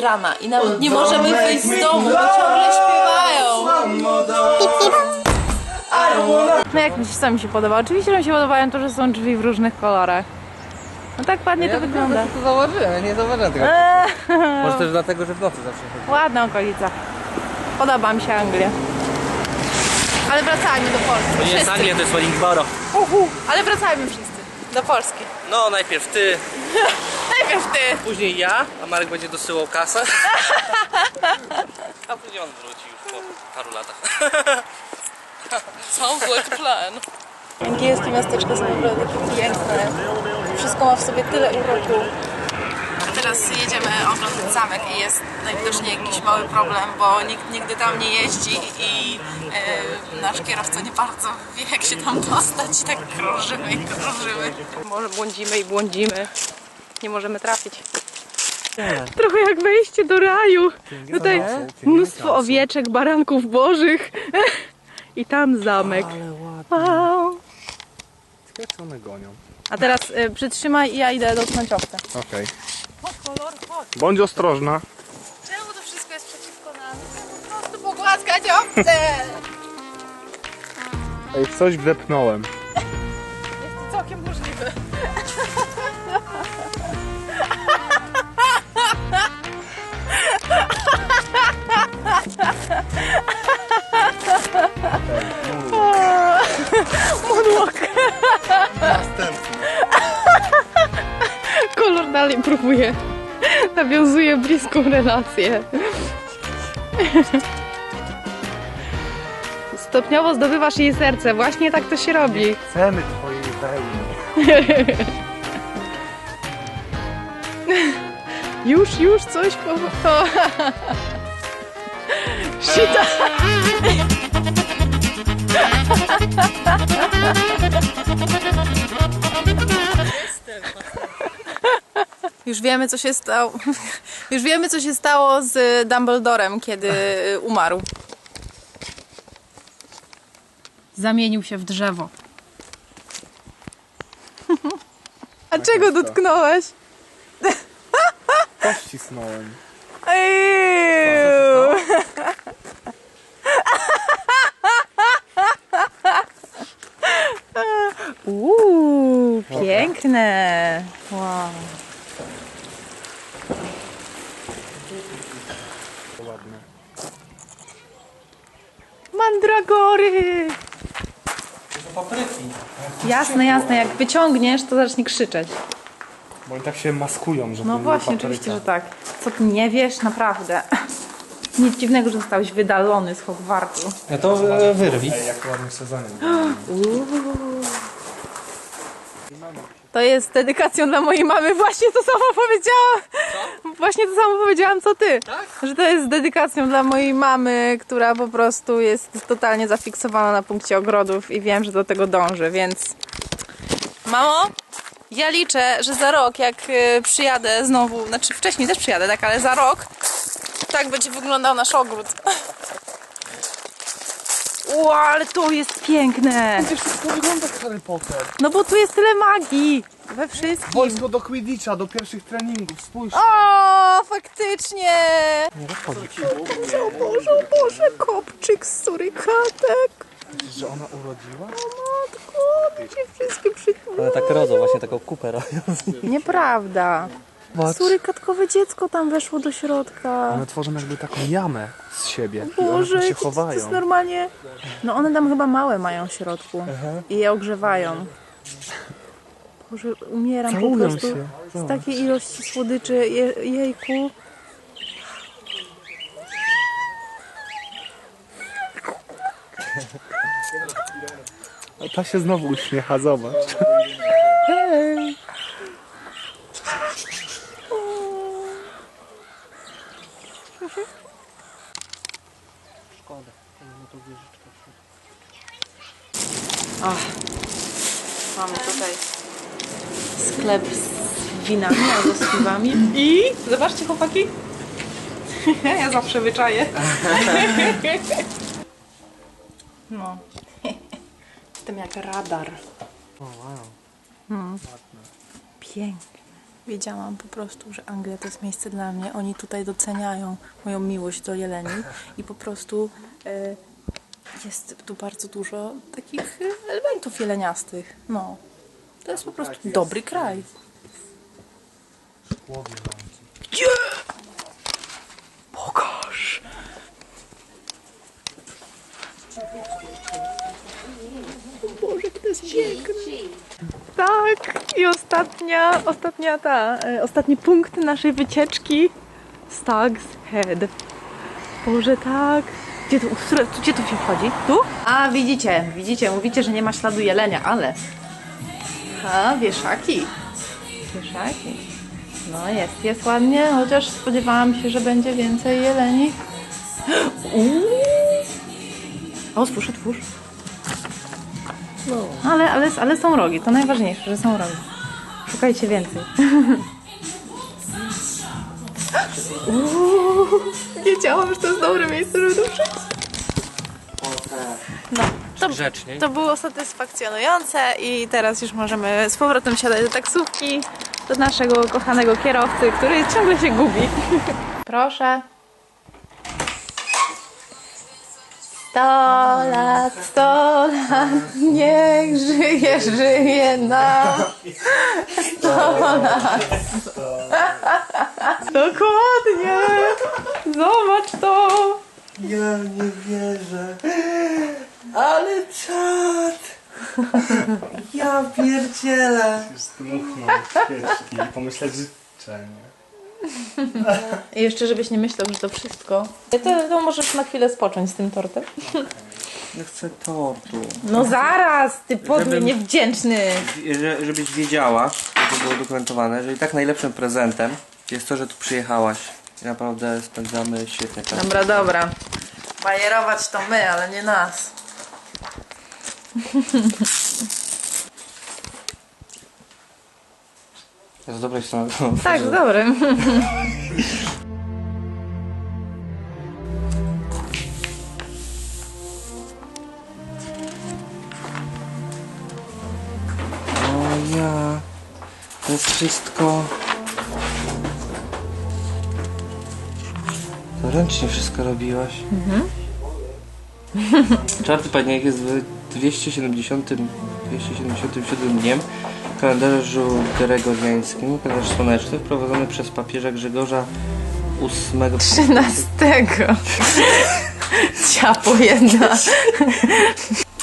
rana i nawet nie możemy wyjść z domu, bo ciągle śpiewają. No jak myślisz, co mi się podoba? Oczywiście, że mi się podobają to, że są drzwi w różnych kolorach. No tak ładnie to wygląda. to zauważyłem, ja nie zauważyłem tego. Eee, Może też dlatego, że w nocy zawsze chodzi. ładna okolica. Podoba mi się Anglia. Ale wracajmy do Polski. Wszyscy. to jest Wellingboro. Uhu. Ale wracajmy wszyscy. Do Polski. No, najpierw ty, Najpierw ty. później ja, a Marek będzie dosyłał kasę. A później on wróci już po paru latach. Sounds like a plan. Angielskie miasteczko jest naprawdę piękne. Wszystko ma w sobie tyle uroku. Teraz jedziemy oglądać zamek i jest najwidoczniej jakiś mały problem, bo nikt nigdy tam nie jeździ i e, nasz kierowca nie bardzo wie jak się tam dostać i tak krążymy i krążymy. Może błądzimy i błądzimy. Nie możemy trafić. Trochę jak wejście do raju. Tutaj mnóstwo owieczek, baranków bożych. I tam zamek. Wow. Jak co one gonią? A teraz y, przytrzymaj i ja idę dotknąć owce. Okej. Chodź, kolor, chodź. Bądź ostrożna. Czemu to wszystko jest przeciwko nam? Chcę po prostu pogłaskać owce. Ej, w coś wdepnąłem. Jest to całkiem możliwe. Moonwalk. Kolor dalej próbuje. Nawiązuje bliską relację. Stopniowo zdobywasz jej serce. Właśnie tak to się robi. Chcemy twojej wełny. Już, już coś po... Shita. Już wiemy, co się stało. Już wiemy, co się stało z Dumbledorem, kiedy umarł. Zamienił się w drzewo. A czego dotknąłeś? Pościsnąłem. Eju. Uuu, piękne. Wow. Ładne. Mandragory! To papryki. Jasne, jasne. Jak wyciągniesz, to zacznie krzyczeć. Bo oni tak się maskują, że to No nie właśnie, papryka. oczywiście, że tak. Co ty nie wiesz? Naprawdę. Nic dziwnego, że zostałeś wydalony z Hogwartu. Ja to e, wyrwi. Ej, jak ładnie sezonie. To jest dedykacją dla mojej mamy. Właśnie to samo powiedziałam. Właśnie to samo powiedziałam, co ty. Że to jest dedykacją dla mojej mamy, która po prostu jest totalnie zafiksowana na punkcie ogrodów i wiem, że do tego dąży, więc... Mamo, ja liczę, że za rok, jak y, przyjadę znowu, znaczy wcześniej też przyjadę, tak, ale za rok tak będzie wyglądał nasz ogród. Ło, ale to jest piękne! Gdzie wszystko wygląda jak Harry Potter. No bo tu jest tyle magii we wszystkim. Wojsko do Quidditcha, do pierwszych treningów, spójrz. O, faktycznie! O Boże, o Boże, kopczyk z surykatek. Myślisz, że ona urodziła? Matko, to cię wszystkie przytulą. Ale tak rodzą, właśnie taką kupę robią. Nieprawda. Surykatkowe dziecko tam weszło do środka. One tworzą jakby taką jamę z siebie. I one Boże, się jakie to, jest normalnie... No one tam chyba małe mają w środku i je ogrzewają. Boże, umieram po Całują prostu się. z takiej ilości słodyczy. Je, jejku. A ta się znowu uśmiecha, zobacz. Hej. Szkoda. to wieżyczka. Ach, mamy tutaj sklep z winami albo z piwami. I zobaczcie chłopaki. ja zawsze wyczaję. no. Jestem jak radar. O, wow. Pięknie. Wiedziałam po prostu, że Anglia to jest miejsce dla mnie. Oni tutaj doceniają moją miłość do jeleni i po prostu e, jest tu bardzo dużo takich e, elementów jeleniastych. No, to jest po prostu dobry kraj. Gdzie? Pokaż! Boże, to jest piękne. Tak, i ostatnia, ostatnia ta, e, ostatni punkt naszej wycieczki Stag's Head. Boże, tak. Gdzie tu, które, tu, gdzie tu się wchodzi? Tu? A, widzicie, widzicie, mówicie, że nie ma śladu jelenia, ale... A, wieszaki. Wieszaki. No jest, jest ładnie, chociaż spodziewałam się, że będzie więcej jeleni. Uuu. Otwórz, otwórz. Ale, ale, ale są rogi, to najważniejsze, że są rogi. Szukajcie więcej. Uuu, wiedziałam, że to jest dobre miejsce, żeby tu przyjść. No, to, to było satysfakcjonujące i teraz już możemy z powrotem siadać do taksówki, do naszego kochanego kierowcy, który ciągle się gubi. Proszę. Sto lat, sto lat, niech żyje, żyje nam. Sto lat. Dokładnie. Zobacz to. Ja nie wierzę. Ale czad! Ja pierdzielę. Struchnął świeczki i pomyśleć życzenie. I jeszcze żebyś nie myślał, że to wszystko. To, to możesz na chwilę spocząć z tym tortem. Ja chcę tortu. No zaraz, ty podły Żebym- niewdzięczny. Że, żebyś wiedziała, żeby było udokumentowane, że i tak najlepszym prezentem jest to, że tu przyjechałaś. I naprawdę spędzamy świetny czas. Dobra, dobra. Bajerować to my, ale nie nas. Z dobrej strony. Tak, dobry. O ja. To jest wszystko. To ręcznie wszystko robiłaś. Mhm. Czwarty październik jest w 270, 277 dniem kalendarzu gregoriańskim, kalendarz słoneczny, wprowadzony przez papieża Grzegorza VIII. 13. Ciapo jedna.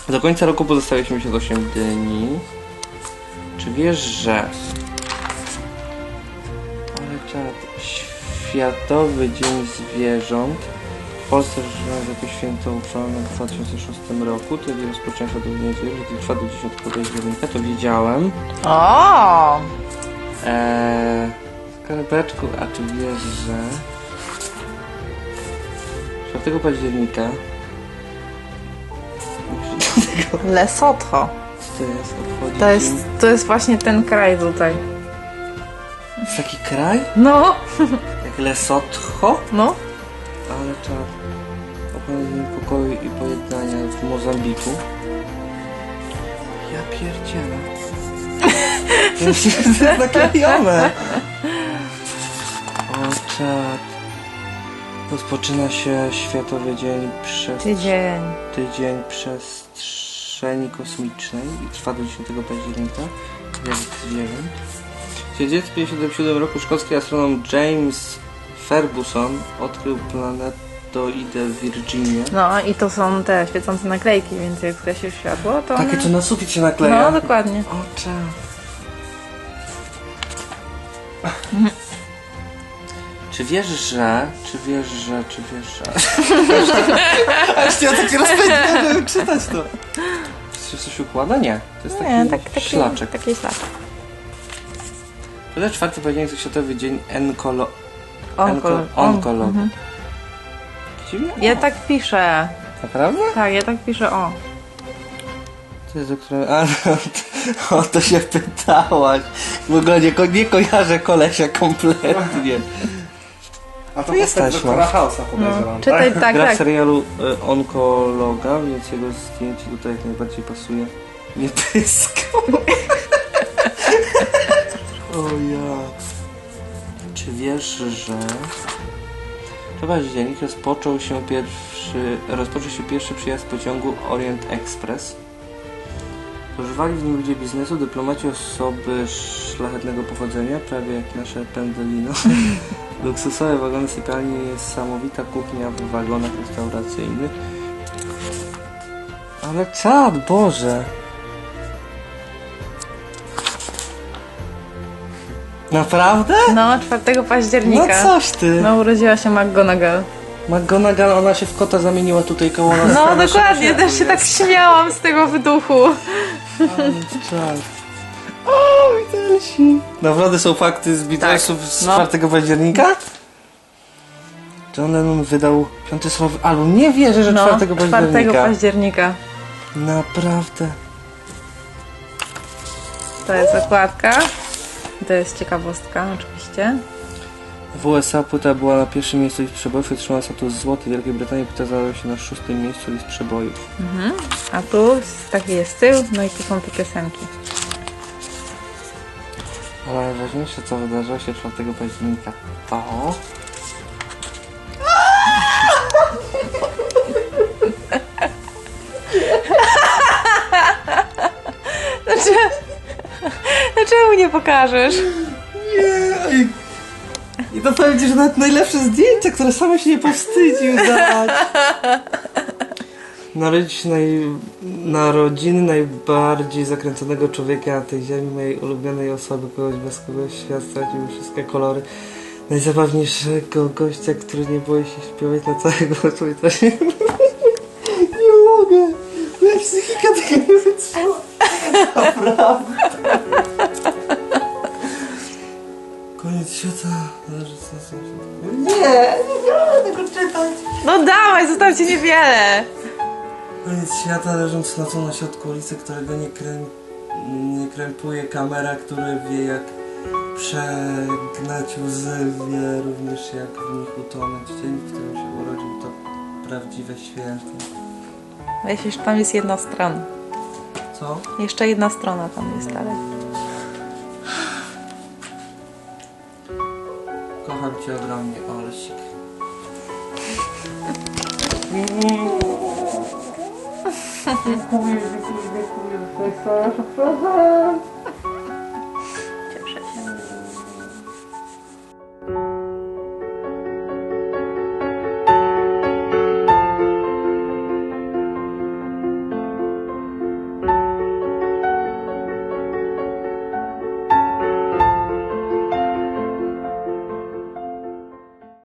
Do końca roku pozostało 88 dni. Czy wiesz, że... Ale czad... Światowy Dzień Zwierząt w Polsce rozpoczyna jako święto uchwalone w 2006 roku, kiedy rozpoczęła Światowy Dzień Zwierząt i trwa do 10 października, to wiedziałem. O! Eee, Skarpeczku, a czy wiesz, że 4 października Lesotho. co to jest? Obchodzi To jest, dzień- to jest właśnie ten kraj tutaj. jest taki kraj? No, Jak Lesotho? no. Obchodzi dzień pokoju i pojednania w Mozambiku. Ja pierdzielę. To jest naklejone. O czad. Rozpoczyna się Światowy Dzień przez Tydzień. tydzień przestrzeni kosmicznej i trwa do 10 października. Zwierząt. W 1957 roku szkocki astronom James Ferguson odkrył planetoidę Virginia. No i to są te świecące naklejki, więc jak zgasi światło, to Takie one... to na sufit się nakleja. No, dokładnie. O. Czy wiesz, że... Czy wiesz, że... Czy wiesz, że... Aż cię tak rozpędziłem czytać to. Czy się coś układa? Nie. To jest taki Nie, tak, taki, szlaczek. taki szlaczek. Ale czwarty październik to Światowy Dzień Enkolo... Onkol, Enko- Ja tak piszę. Naprawdę? Tak, ja tak piszę, o. To jest do którego... A, no, o to się pytałaś. W ogóle nie, ko- nie kojarzę kolesia kompletnie. A to postać doktora House'a podejrzewam, No, czytaj, tak? tak, Gra w tak. serialu y, Onkologa, więc jego zdjęcie tutaj jak najbardziej pasuje. Nie pyskał. O ja. Czy wiesz, że w październik rozpoczął się pierwszy, rozpoczął się pierwszy przyjazd pociągu Orient Express? Używali w nim ludzie biznesu, dyplomaci, osoby szlachetnego pochodzenia, prawie jak nasze Pendolino. Luksusowe wagony sypialni, niesamowita kuchnia w wagonach restauracyjnych. Ale czad, Boże! Naprawdę? No, 4 No października. coś ty! No, urodziła się McGonagall. McGonagall, ona się w kota zamieniła tutaj koło nas. No, dokładnie, też się tak śmiałam z tego wyduchu. O, Beatlesi! Naprawdę są fakty z Beatlesów z no. 4 października? John Lennon wydał piąty słowy album. Nie wierzę, że No, 4 października. października. Naprawdę. To jest okładka. To jest ciekawostka, oczywiście. W USA płyta była na pierwszym miejscu list przebojów, otrzymała status złoty. W Wielkiej Brytanii płyta znalazła się na szóstym miejscu list przebojów. A tu taki jest tył, no i tu są te piosenki. Ale najważniejsze, co wydarzyło się 4 października, to... Znaczy, nie pokażesz? Nie! I to powiem ci, że nawet najlepsze zdjęcia, które same się nie powstydził dać. Narodzić naj... narodziny najbardziej zakręconego człowieka na tej ziemi, mojej ulubionej osoby, kogoś bez kogoś świat stracił wszystkie kolory. Najzabawniejszego gościa, który nie boi się śpiewać na całego człowieka. Nie mogę! Moja psychika tego nie wytrzyma. Koniec świata. Nie, nie biorę tego czytać. No dawaj, zostawcie niewiele. Koniec świata leżąc nocą na środku ulicy, którego nie, krę... nie krępuje kamera, który wie jak przegnać łzy, wie również jak w nich utonąć. Dzień, w którym się urodził, to prawdziwe święto. Weź już tam jest jedna strona. Co? Jeszcze jedna strona tam jest, ale... Cię ogromnie, Olsik. Dziękuję, dziękuję, dziękuję. To jest prezent.